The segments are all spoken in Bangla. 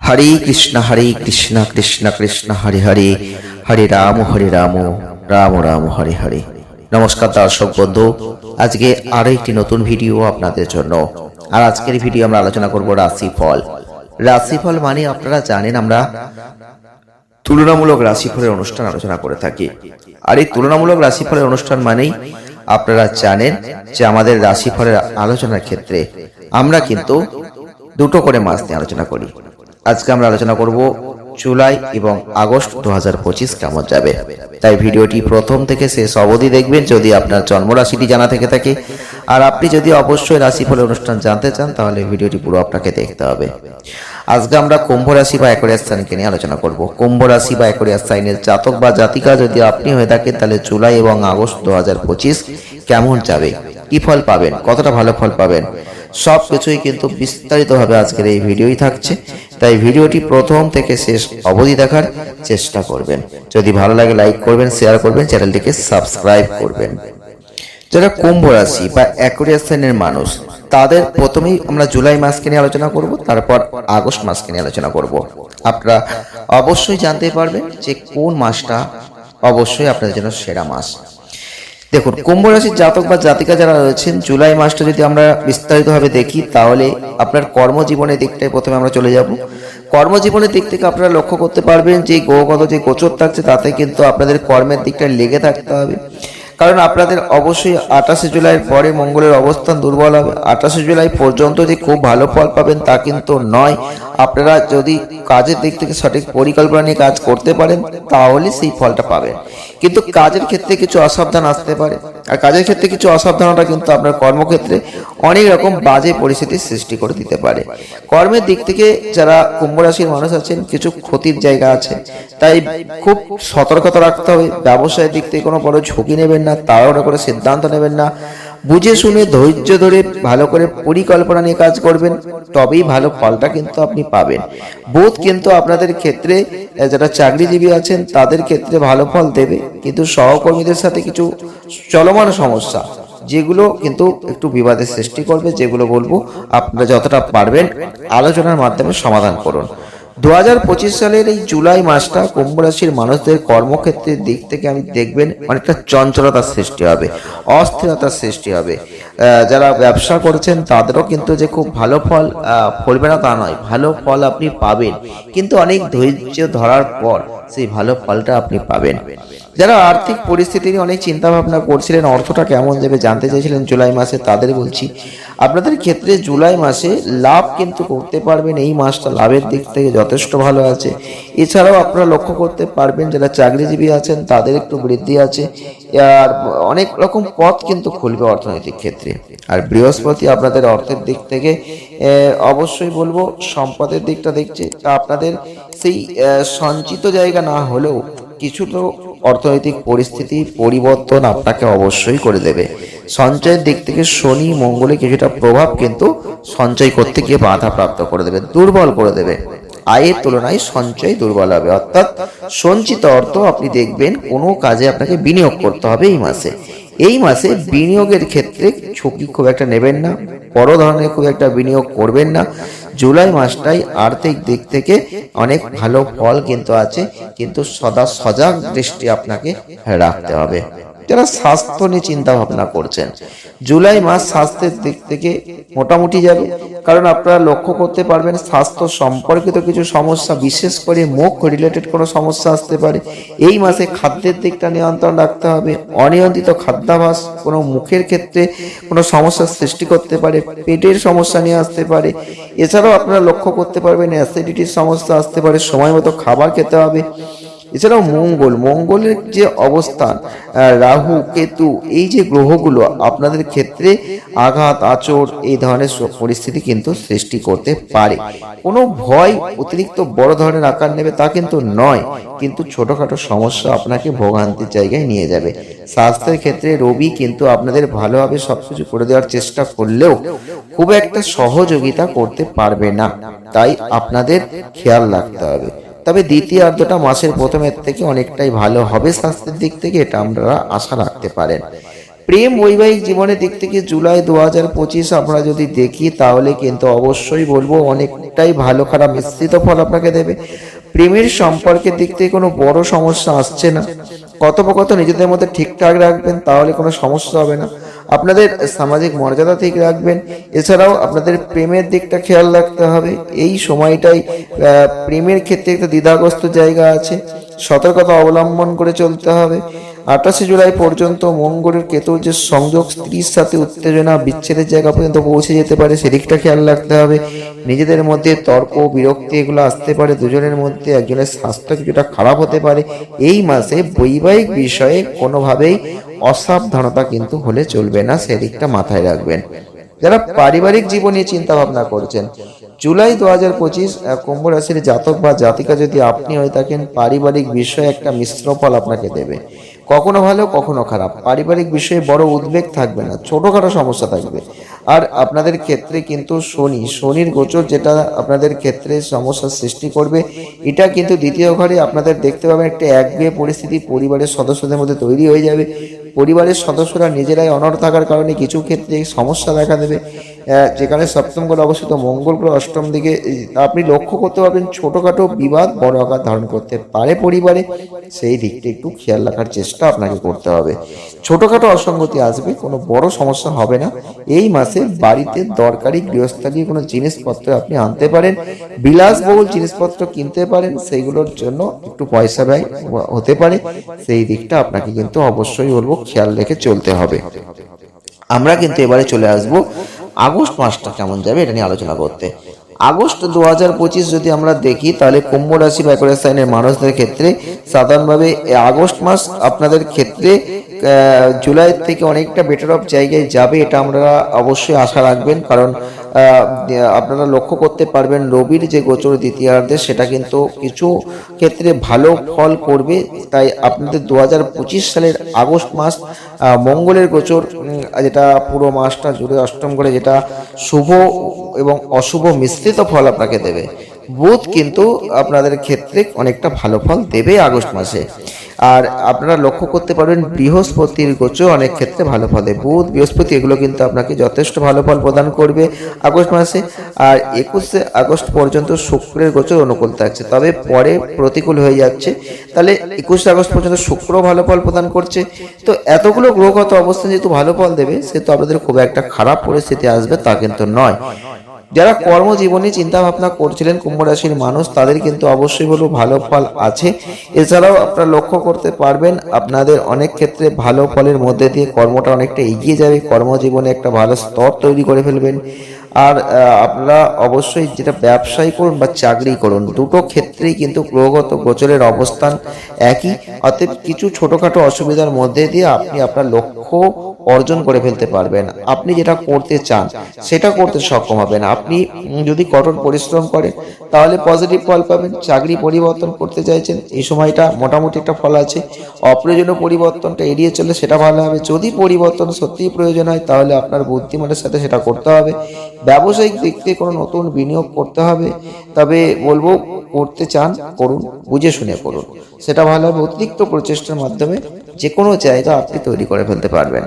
হরে কৃষ্ণ হরে কৃষ্ণ কৃষ্ণ কৃষ্ণ, হরে হরে হরে রাম হরে রাম রাম রাম, হরে হরে। নমস্কার দর্শক বন্ধু, আজকে আরও একটি নতুন ভিডিও আপনাদের জন্য। আর আজকের ভিডিও আমরা আলোচনা করব রাশিফল। রাশিফল মানে আপনারা জানেন আমরা তুলনামূলক রাশিফলের অনুষ্ঠান আলোচনা করে থাকি। আর এই তুলনামূলক রাশিফলের অনুষ্ঠান মানেই আপনারা জানেন যে আমাদের রাশিফলের আলোচনার ক্ষেত্রে আমরা কিন্তু দুটো করে মাস নিয়ে আলোচনা করি। আজকে আমরা আলোচনা করব জুলাই এবং আগস্ট দু হাজার পঁচিশ কেমন যাবে? তাই ভিডিওটি প্রথম থেকে শেষ অবধি দেখবেন যদি আপনার জন্মরাশিটি জানা থেকে থাকে। আর আপনি যদি অবশ্যই রাশিফলের অনুষ্ঠান জানতে চান, তাহলে ভিডিওটি পুরো আপনাকে দেখতে হবে। আজকে আমরা কুম্ভ রাশি বা একরিয়া স্থানকে নিয়ে আলোচনা করব। কুম্ভ রাশি বা একরিয়া সাইনের জাতক বা জাতিকা যদি আপনি হয়ে থাকেন, তাহলে জুলাই এবং আগস্ট দু হাজার পঁচিশ কেমন যাবে? কি ফল পাবেন? কতটা ভালো ফল পাবেন? সব কিছুই কিন্তু বিস্তারিতভাবে আজকের এই ভিডিওই থাকছে। তাই ভিডিওটি প্রথম থেকে শেষ অবধি দেখার চেষ্টা করবেন। যদি ভালো লাগে লাইক করবেন শেয়ার করবেন, চ্যানেলটিকে সাবস্ক্রাইব করবেন। যারা কুম্ভ রাশি বা অ্যাকোরিয়াস সাইনের মানুষ, তাদের প্রথমেই আমরা জুলাই মাসকে নিয়ে আলোচনা করব, তারপর আগস্ট মাসকে নিয়ে আলোচনা করব। আপনারা অবশ্যই জানতে পারবেন যে কোন মাসটা অবশ্যই আপনাদের জন্য সেরা মাস। দেখুন কুম্ভ রাশির জাতক বা জাতিকা যারা রয়েছেন জুলাই মাসটা যদি আমরা বিস্তারিতভাবে দেখি তাহলে আপনার কর্মজীবনের দিকটায় প্রথমে আমরা চলে যাব। কর্মজীবনের দিক থেকে আপনারা লক্ষ্য করতে পারবেন যে গ্রহগত যে গোচর থাকছে তাতে কিন্তু আপনাদের কর্মের দিকটা লেগে থাকতে হবে। কারণ আপনাদের অবশ্যই আঠাশে জুলাইয়ের পরে মঙ্গলের অবস্থান দুর্বল হবে। আঠাশে জুলাই পর্যন্ত যে খুব ভালো ফল পাবেন, তা কিন্তু নয়। আপনারা যদি কাজের দিক থেকে সঠিক পরিকল্পনা নিয়ে কাজ করতে পারেন, তাহলে সেই ফলটা পাবেন। কিন্তু কাজের ক্ষেত্রে কিছু অসাবধান আসতে পারে। আর কাজের ক্ষেত্রে কিছু অসাবধানতা কিন্তু আপনার কর্মক্ষেত্রে অনেক রকম বাজে পরিস্থিতির সৃষ্টি করে দিতে পারে। কর্মের দিক থেকে যারা কুম্ভ রাশির মানুষ আছেন, কিছু ক্ষতির জায়গা আছে। তাই খুব সতর্কতা রাখতে হবে। ব্যবসায়ের দিক থেকে কোনো বড় ঝুঁকি নেবেন না, তাড়াহুড়ো করে সিদ্ধান্ত নেবেন না। বুঝে শুনে ধৈর্য ধরে ভালো করে পরিকল্পনা নিয়ে কাজ করবেন, তবেই ভালো ফলটা কিন্তু আপনি পাবেন। বোধ কিন্তু আপনাদের ক্ষেত্রে যারা চাকরিজীবী আছেন, তাদের ক্ষেত্রে ভালো ফল দেবে, কিন্তু সহকর্মীদের সাথে কিছু চলমান সমস্যা, যেগুলো কিন্তু একটু বিবাদের সৃষ্টি করবে, যেগুলো বলব, আপনারা যতটা পারবেন আলোচনার মাধ্যমে সমাধান করুন। দু হাজার পঁচিশ সালের এই জুলাই মাসটা কুম্ভ রাশির মানুষদের কর্মক্ষেত্রের দিক থেকে আমি দেখবেন অনেকটা চঞ্চলতার সৃষ্টি হবে, অস্থিরতার সৃষ্টি হবে। যারা ব্যবসা করেছেন তাদেরও কিন্তু যে খুব ভালো ফল ফলবে না তা নয়, ভালো ফল আপনি পাবেন। কিন্তু অনেক ধৈর্য ধরার পর সেই ভালো ফলটা আপনি পাবেন। যারা আর্থিক পরিস্থিতি নিয়ে অনেক চিন্তা ভাবনা করছিলেন, অর্থটা কেমন যাবে জানতে চাইছিলেন জুলাই মাসে, তাদের বলছি, আপনাদের ক্ষেত্রে জুলাই মাসে লাভ কিন্তু করতে পারবেন, এই মাসটা লাভের দিক থেকে যথেষ্ট ভালো আছে। এছাড়াও আপনারা লক্ষ্য করতে পারবেন, যারা চাকরিজীবী আছেন, তাদের একটু বৃদ্ধি আছে, আর অনেক রকম পথ কিন্তু খুলবে অর্থনৈতিক ক্ষেত্রে। আর বৃহস্পতি আপনাদের অর্থের দিক থেকে অবশ্যই বলব, সম্পদের দিকটা দেখছে আপনাদের সেই সঞ্চিত জায়গা না হলেও কিছু তো অর্থনৈতিক পরিস্থিতি পরিবর্তন আপনাকে অবশ্যই করে দেবে। সঞ্চয়ের দিক থেকে শনি মঙ্গলে কিছুটা প্রভাব কিন্তু সঞ্চয় করতে গিয়ে বাধা প্রাপ্ত করে দেবে, দুর্বল করে দেবে। আয়ের তুলনায় সঞ্চয় দুর্বল হবে। অর্থাৎ সঞ্চিত অর্থ আপনি দেখবেন কোনো কাজে আপনাকে বিনিয়োগ করতে হবে এই মাসে। এই মাসে বিনিয়োগের ক্ষেত্রে ঝুঁকি খুব একটা নেবেন না, বড় ধরনের খুব একটা বিনিয়োগ করবেন না। জুলাই মাসটাই আর্থিক দিক থেকে অনেক ভালো ফল কিন্তু আছে, কিন্তু সদা সজাগ দৃষ্টি আপনাকে রাখতে হবে। যারা স্বাস্থ্য নিয়ে চিন্তা ভাবনা করছেন। জুলাই মাস স্বাস্থ্যের দিক থেকে মোটামুটি যাবে। কারণ আপনারা লক্ষ্য করতে পারবেন, স্বাস্থ্য সম্পর্কিত কিছু সমস্যা, বিশেষ করে মুখ রিলেটেড কোনো সমস্যা আসতে পারে। এই মাসে খাদ্যের দিকটা নিয়ন্ত্রণ রাখতে হবে। অনিয়ন্ত্রিত খাদ্যাভাস কোনো মুখের ক্ষেত্রে কোনো সমস্যার সৃষ্টি করতে পারে, পেটের সমস্যা নিয়ে আসতে পারে। এছাড়াও আপনারা লক্ষ্য করতে পারবেন অ্যাসিডিটির সমস্যা আসতে পারে। সময় মতো খাবার খেতে হবে। এছাড়াও মঙ্গল, মঙ্গলের যে অবস্থান রাহু, কেতু, এই যে গ্রহগুলো আপনাদের ক্ষেত্রে আঘাত আচর এই ধরনের পরিস্থিতি কিন্তু সৃষ্টি করতে পারে। কোনো ভয় অতিরিক্ত বড় ধরনের আকার নেবে তা কিন্তু নয়, কিন্তু ছোটোখাটো সমস্যা আপনাকে ভোগান্তির জায়গায় নিয়ে যাবে। স্বাস্থ্যের ক্ষেত্রে রবি কিন্তু আপনাদের ভালোভাবে সব কিছু করে দেওয়ার চেষ্টা করলেও খুব একটা সহযোগিতা করতে পারবে না। তাই আপনাদের খেয়াল রাখতে হবে। তবে দ্বিতীয়ার্ধটা মাসের প্রথমের থেকে অনেকটাই ভালো হবে স্বাস্থ্যের দিক থেকে, এটা আমরা আশা রাখতে পারেন। প্রেম বৈবাহিক জীবনের দিক থেকে জুলাই দু হাজার পঁচিশ আমরা যদি দেখি, তাহলে কিন্তু অবশ্যই বলব অনেকটাই ভালো খারাপ মিশ্রিত ফল আপনাকে দেবে। প্রেমের সম্পর্কের দিক থেকে কোনো বড় সমস্যা আসছে না। কথোপকথন নিজেদের মধ্যে ঠিকঠাক রাখবেন, তাহলে কোনো সমস্যা হবে না। আপনাদের সামাজিক মর্যাদা ঠিক রাখবেন। এছাড়াও আপনাদের প্রেমের দিকটা খেয়াল রাখতে হবে। এই সময়টাই প্রেমের ক্ষেত্রে একটা দ্বিধাগ্রস্ত জায়গা আছে। সতর্কতা অবলম্বন করে চলতে হবে। আঠাশে জুলাই পর্যন্ত মঙ্গলের কেতুর যে সংযোগ, স্ত্রীর সাথে উত্তেজনা, বিচ্ছেদের জায়গা পর্যন্ত পৌঁছে যেতে পারে, সেদিকটা খেয়াল রাখতে হবে। নিজেদের মধ্যে তর্ক, বিরক্তি এগুলো আসতে পারে, দুজনের মধ্যে একজনের স্বাস্থ্য কিছুটা খারাপ হতে পারে। এই মাসে বৈবাহিক বিষয়ে কোনোভাবেই অসাবধানতা কিন্তু হলে চলবে না, সেদিকটা মাথায় রাখবেন। যারা পারিবারিক জীবন নিয়ে চিন্তা ভাবনা করছেন, জুলাই দু হাজার পঁচিশ কুম্ভ রাশির জাতক বা জাতিকা যদি আপনি হয়ে থাকেন, পারিবারিক বিষয়ে একটা মিশ্র ফল আপনাকে দেবে। কখনো ভালো, কখনো খারাপ। পারিবারিক বিষয়ে বড় উদ্বেগ থাকবে না, ছোটখাটো সমস্যা থাকবে। আর আপনাদের ক্ষেত্রে কিন্তু শনি, শনির গোচর যেটা আপনাদের ক্ষেত্রে সমস্যার সৃষ্টি করবে, এটা কিন্তু দ্বিতীয় ঘরে আপনাদের দেখতে পাবেন একটা একগুয়ে পরিস্থিতি, পরিবারের সদস্যদের মধ্যে তৈরি হয়ে যাবে। পরিবারের সদস্যরা নিজেরাই অনড় থাকার কারণে কিছু ক্ষেত্রে সমস্যা দেখা দেবে। যেখানে সপ্তম গ্রহ অবস্থিত মঙ্গল গ্রহ অষ্টম দিকে আপনি লক্ষ্য করতে পারবেন ছোটখাটো বিবাদ, বড় আকার ধারণ করতে পারে পরিবারে। সেই দিকটা একটু খেয়াল রাখার চেষ্টা আপনাকে করতে হবে। ছোটখাটো অসঙ্গতি আসবে, কোনো বড় সমস্যা হবে না। এই মাসে বাড়িতে দরকারি গৃহস্থালীয় কোনো জিনিসপত্র আপনি আনতে পারেন, বিলাসবহুল জিনিসপত্র কিনতে পারেন, সেইগুলোর জন্য একটু পয়সা ব্যয় হতে পারে। সেই দিকটা আপনাকে কিন্তু অবশ্যই বলব, খেয়াল রেখে চলতে হবে। আমরা কিন্তু এবারে চলে আসব আগস্ট মাসটা কেমন যাবে এটা নিয়ে আলোচনা করতে। আগস্ট দু হাজার পঁচিশ যদি আমরা দেখি, তাহলে কুম্ভ রাশি বা সাইনের মানুষদের ক্ষেত্রে সাধারণভাবে আগস্ট মাস আপনাদের ক্ষেত্রে জুলাই থেকে অনেকটা বেটার অফ জায়গায় যাবে, এটা আমরা অবশ্যই আশা রাখবেন। কারণ আপনারা লক্ষ্য করতে পারবেন, রবির যে গোচর দ্বিতীয়ার্ধে, সেটা কিন্তু কিছু ক্ষেত্রে ভালো ফল করবে। তাই আপনাদের দু হাজার পঁচিশ সালের আগস্ট মাস মঙ্গলের গোচর যেটা পুরো মাসটা জুড়ে অষ্টম করে, যেটা শুভ এবং অশুভ মিশ্রিত ফল আপনাকে দেবে। বুধ কিন্তু আপনাদের ক্ষেত্রে অনেকটা ভালো ফল দেবে আগস্ট মাসে। আর আপনারা লক্ষ্য করতে পারবেন, বৃহস্পতির গোচর অনেক ক্ষেত্রে ভালো ফল দেবে। বুধ, বৃহস্পতি এগুলো কিন্তু আপনাকে যথেষ্ট ভালো ফল প্রদান করবে আগস্ট মাসে। আর একুশে আগস্ট পর্যন্ত শুক্রের গোচর অনুকূল থাকছে। তবে পরে প্রতিকূল হয়ে যাচ্ছে। তাহলে একুশে আগস্ট পর্যন্ত শুক্র ভালো ফল প্রদান করছে। তো এতগুলো গ্রহগত অবস্থান যেহেতু ভালো ফল দেবে, সেহেতু আপনাদের খুব একটা খারাপ পরিস্থিতি আসবে তা কিন্তু নয়। যারা কর্মজীবনে চিন্তা ভাবনা করছিলেন কুম্ভ রাশির মানুষ, তাদের কিন্তু অবশ্যই বলব ভালো ফল আছে। এছাড়াও আপনারা লক্ষ্য করতে পারবেন, আপনাদের অনেক ক্ষেত্রে ভালো ফলের মধ্যে দিয়ে কর্মটা অনেকটা এগিয়ে যাবে, কর্মজীবনে একটা ভালো স্তর তৈরি করে ফেলবেন। আর আপনারা অবশ্যই যেটা ব্যবসায়ী করুন বা চাকরি করুন, দুটো ক্ষেত্রেই কিন্তু গ্রহগত গোচরের অবস্থান একই। অতএব কিছু ছোটোখাটো অসুবিধার মধ্যে দিয়ে আপনি আপনার লক্ষ্য অর্জন করে ফেলতে পারবেন। আপনি যেটা করতে চান, সেটা করতে সক্ষম হবেন। আপনি যদি কঠোর পরিশ্রম করেন, তাহলে পজিটিভ ফল পাবেন। চাকরি পরিবর্তন করতে চাইছেন, এই সময়টা মোটামুটি একটা ফল আছে। অপ্রয়োজনীয় পরিবর্তনটা এড়িয়ে চলে সেটা ভালো হবে। যদি পরিবর্তন সত্যিই প্রয়োজন হয়, তাহলে আপনার বুদ্ধিমানের সাথে সেটা করতে হবে। ব্যবসায়িক দিক থেকে কোনো নতুন বিনিয়োগ করতে হবে। তবে বলব, করতে চান, করুন, বুঝে শুনে করুন। সেটা ভালো হবে। অতিরিক্ত প্রচেষ্টার মাধ্যমে যে কোনো জায়গা আপনি তৈরি করে ফেলতে পারবেন।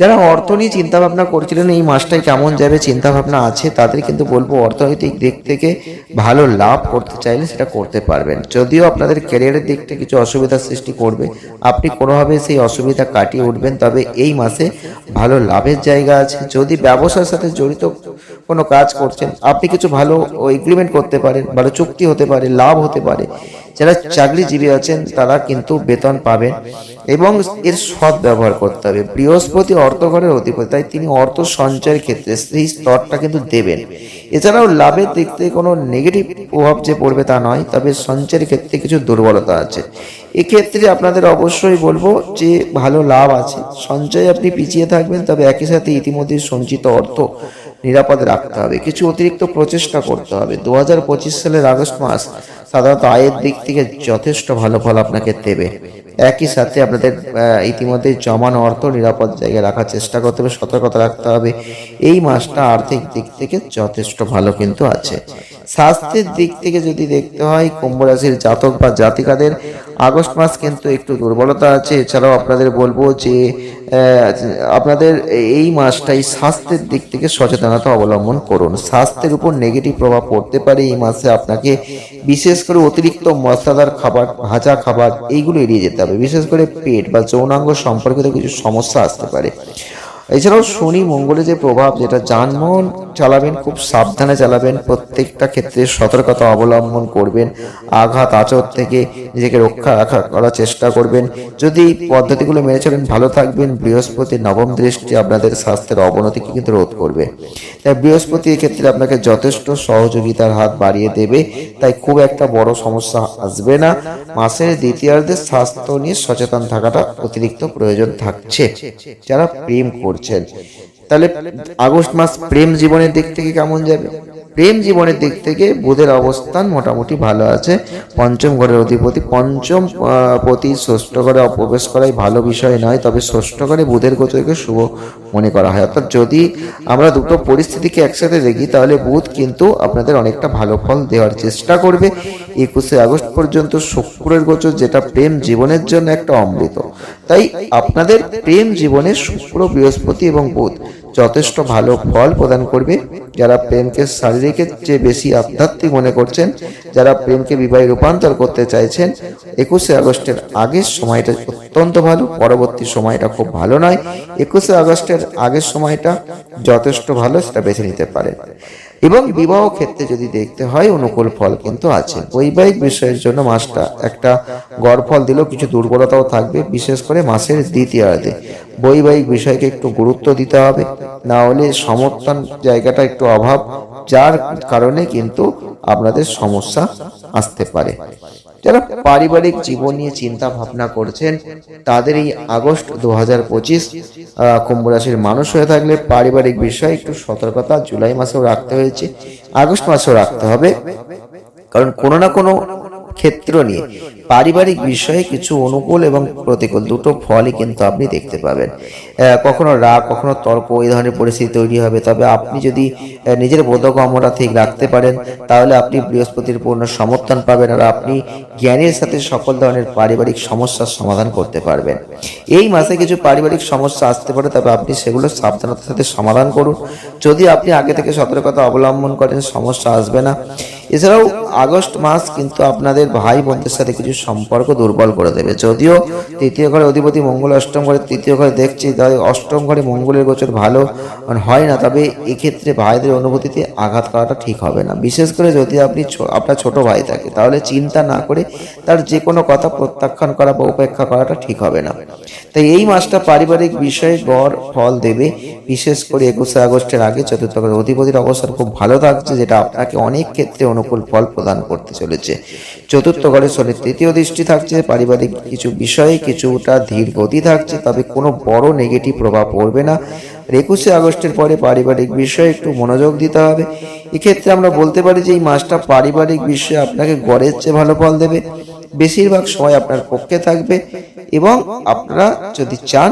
যারা অর্থ নিয়ে চিন্তা ভাবনা করছিলেন, এই মাসটায় কেমন যাবে চিন্তা ভাবনা আছে, তাদের কিন্তু বলব অর্থনৈতিক দিক থেকে ভালো লাভ করতে চাইলে সেটা করতে পারবেন। যদিও আপনাদের ক্যারিয়ারের দিকটা কিছু অসুবিধার সৃষ্টি করবে, আপনি কোনোভাবে সেই অসুবিধা কাটিয়ে উঠবেন, তবে এই মাসে ভালো লাভের জায়গা আছে। যদি ব্যবসার সাথে জড়িত কোনো কাজ করছেন, আপনি কিছু ভালো এগ্রিমেন্ট করতে পারেন, ভালো চুক্তি হতে পারে, লাভ হতে পারে যারা চাকরিজীবী আছেন, তারা কিন্তু বেতন পাবেন এবং এর সৎ ব্যবহার করতে হবে। বৃহস্পতি অর্থঘরের অধিপতি, তাই তিনি অর্থ সঞ্চয়ের ক্ষেত্রে সেই স্তরটা কিন্তু দেবেন। এছাড়াও লাভের দিক থেকে কোনো নেগেটিভ প্রভাব যে পড়বে তা নয়, তবে সঞ্চয়ের ক্ষেত্রে কিছু দুর্বলতা আছে। এক্ষেত্রে আপনাদের অবশ্যই বলব যে ভালো লাভ আছে। সঞ্চয় আপনি পিছিয়ে থাকবেন, তবে একই সাথে ইতিমধ্যে সঞ্চিত অর্থ নিরাপদে রাখতে হবে। কিছু অতিরিক্ত প্রচেষ্টা করতে হবে। দু হাজার পঁচিশ সালের আগস্ট মাস সাধারণত আয়ের দিক থেকে যথেষ্ট ভালো ফল আপনাকে দেবে। একই সাথে আপনাদের ইতিমধ্যে জমানো অর্থ নিরাপদ জায়গায় রাখার চেষ্টা করতে হবে, সতর্কতা রাখতে হবে। এই মাসটা আর্থিক দিক থেকে যথেষ্ট ভালো কিন্তু আছে। স্বাস্থ্যের দিক থেকে যদি দেখতে হয় কুম্ভ রাশির জাতক বা জাতিকাদের আগস্ট মাস কিন্তু একটু দুর্বলতা আছে। এছাড়াও আপনাদের বলব যে আপনাদের এই মাসটাই স্বাস্থ্যের দিক থেকে সচেতনতা অবলম্বন করুন। স্বাস্থ্যের উপর নেগেটিভ প্রভাব পড়তে পারে। এই মাসে আপনাকে বিশেষ করে অতিরিক্ত মশলাদার খাবার, ভাজা খাবার, এইগুলো এড়িয়ে যেতে হবে। বিশেষ করে পেট বা যৌনাঙ্গ সম্পর্কিত কিছু সমস্যা আসতে পারে। এছাড়াও শনি মঙ্গলে যে প্রভাব, যেটা যানবাহন চালাবেন, খুব সাবধানে চালাবেন, প্রত্যেকটা ক্ষেত্রে সতর্কতা অবলম্বন করবেন, আঘাত আচর থেকে নিজেকে রক্ষা রাখা করার চেষ্টা করবেন। যদি পদ্ধতিগুলো মেনে চলেন, ভালো থাকবেন। বৃহস্পতি, নবম দৃষ্টি আপনাদের স্বাস্থ্যের অবনতিকে কিন্তু রোধ করবে। তাই বৃহস্পতি এক্ষেত্রে আপনাকে যথেষ্ট সহযোগিতার হাত বাড়িয়ে দেবে। তাই খুব একটা বড় সমস্যা আসবে না। মাসের দ্বিতীয়ার্ধে স্বাস্থ্য নিয়ে সচেতন থাকাটা অতিরিক্ত প্রয়োজন থাকছে। যারা প্রেম করছেন। তাহলে আগস্ট মাস প্রেম জীবনের দিক থেকে কেমন যাবে? প্রেম জীবনের দিক থেকে বুধের অবস্থান মোটামুটি ভালো আছে। পঞ্চম ঘরের অধিপতি পঞ্চম পতি ষষ্ঠ ঘরে প্রবেশ করাই ভালো বিষয় নয়, তবে ষষ্ঠ ঘরে বুধের গোচরকে শুভ মনে করা হয়। অর্থাৎ যদি আমরা দুটো পরিস্থিতিকে একসাথে দেখি, তাহলে বুধ কিন্তু আপনাদের অনেকটা ভালো ফল দেওয়ার চেষ্টা করবে। একুশে আগস্ট পর্যন্ত শুক্রের গোচর, যেটা প্রেম জীবনের জন্য একটা অমৃত। তাই আপনাদের প্রেম জীবনে শুক্র, বৃহস্পতি এবং বুধ যথেষ্ট ভালো ফল প্রদান করবে। যারা প্রেমকে শারীরিকের চেয়ে বেশি আধ্যাত্মিক মনে করছেন, যারা প্রেমকে বিবাহে রূপান্তর করতে চাইছেন, একুশে আগস্টের আগের সময়টা অত্যন্ত ভালো, পরবর্তী সময়টা খুব ভালো নয়। একুশে আগস্টের আগের সময়টা যথেষ্ট ভালো, সেটা বেছে নিতে পারেন। এবং বিবাহ ক্ষেত্রে যদি দেখতে হয়, অনুকূল ফল কিন্তু আছে। বৈবাহিক বিষয়ের জন্য মাসটা একটা গড় ফল দিলেও কিছু দুর্বলতাও থাকবে, বিশেষ করে মাসের দ্বিতীয়ার্ধে। বৈবাহিক বিষয়কে একটু গুরুত্ব দিতে হবে, না হলে সমর্থন জায়গাটা একটু অভাব, যার কারণে কিন্তু আপনাদের সমস্যা আসতে পারে। যারা পারিবারিক জীবন নিয়ে চিন্তা ভাবনা করছেন, তাদের এই আগস্ট দু হাজার পঁচিশ কুম্ভ রাশির মানুষ হয়ে থাকলে পারিবারিক বিষয়ে একটু সতর্কতা জুলাই মাসেও রাখতে হয়েছে, আগস্ট মাসেও রাখতে হবে। কারণ কোনো না কোনো ক্ষেত্র নিয়ে পারিবারিক বিষয়ে কিছু অনুকূল এবং প্রতিকূল দুটো ফলই কিন্তু আপনি দেখতে পাবেন। কখনো রাগ, কখনো তর্ক, এই ধরনের পরিস্থিতি তৈরি হবে। তবে আপনি যদি নিজের বোধগম্যতা ঠিক রাখতে পারেন, তাহলে আপনি বৃহস্পতির পূর্ণ সমর্থন পাবেন আর আপনি জ্ঞানের সাথে সকল ধরনের পারিবারিক সমস্যার সমাধান করতে পারবেন। এই মাসে কিছু পারিবারিক সমস্যা আসতে পারে, তবে আপনি সেগুলো সাবধানতার সাথে সমাধান করুন। যদি আপনি আগে থেকে সতর্কতা অবলম্বন করেন, সমস্যা আসবে না। এছাড়াও আগস্ট মাস কিন্তু আপনাদের ভাই বোনদের সাথে কিছু সম্পর্ক দুর্বল করে দেবে। যদিও তৃতীয় ঘরে অধিপতি মঙ্গল, অষ্টম ঘরে তৃতীয় ঘরে দেখছি, তাই অষ্টম ঘরে মঙ্গলের গোচর ভালো হয় না, তবে এক্ষেত্রে ভাইদের অনুভূতিতে আঘাত করাটা ঠিক হবে না। বিশেষ করে যদি আপনি আপনার ছোট ভাই থাকে, তাহলে চিন্তা না করে তার যে কোনো কথা প্রত্যাখ্যান করা বা উপেক্ষা করাটা ঠিক হবে না। তাই এই মাসটা পারিবারিক বিষয়ে গড় ফল দেবে। বিশেষ করে একুশে আগস্টের আগে চতুর্থ ঘরে অধিপতির অবস্থান খুব ভালো থাকছে, যেটা আপনাকে অনেক ক্ষেত্রে অনুকূল ফল প্রদান করতে চলেছে। চতুর্থ ঘরে শনির তৃতীয় দৃষ্টি থাকছে পারিবারিক কিছু বিষয়ে, কিছুটা ধীর গতি থাকছে, তবে কোনো বড় নেগেটিভ প্রভাব পড়বে না। একুশে আগস্টের পরে পারিবারিক বিষয়ে একটু মনোযোগ দিতে হবে। এক্ষেত্রে আমরা বলতে পারি যে এই মাসটা পারিবারিক বিষয়ে আপনাকে গড়ের চেয়ে ভালো ফল দেবে। বেশিরভাগ সময় আপনার পক্ষে থাকবে এবং আপনারা যদি চান,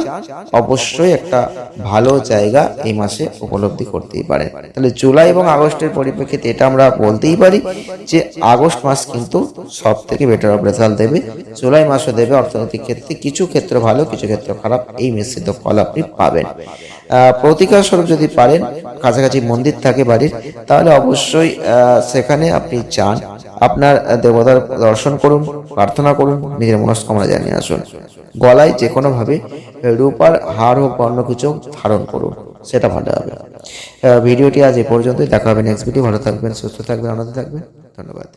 অবশ্যই একটা ভালো জায়গা এই মাসে উপলব্ধি করতেই পারেন। তাহলে জুলাই এবং আগস্টের পরিপ্রেক্ষিতে এটা আমরা বলতেই পারি যে আগস্ট মাস কিন্তু সব থেকে বেটার অফ রেজাল্ট দেবে। জুলাই মাসও দেবে অর্থনৈতিক ক্ষেত্রে কিছু ক্ষেত্র ভালো, কিছু ক্ষেত্র খারাপ, এই মিশ্রিত ফল আপনি পাবেন। প্রতিকার স্বরূপ যদি পারেন, কাছাকাছি মন্দির থাকে বাড়ির, তাহলে অবশ্যই সেখানে আপনি চান আপনার দেবতার দর্শন করুন, প্রার্থনা করুন, নিজের মনস্কামনা জানিয়ে আসুন। গলায় যে কোনোভাবে রূপার হার হোক অন্য কিছু ধারণ করুন, সেটা ভালো হবে। ভিডিওটি আজ এ পর্যন্তই, দেখা হবে নেক্সট ভিডিও ভালো থাকবেন, সুস্থ থাকবেন, আনন্দ থাকবেন, ধন্যবাদ।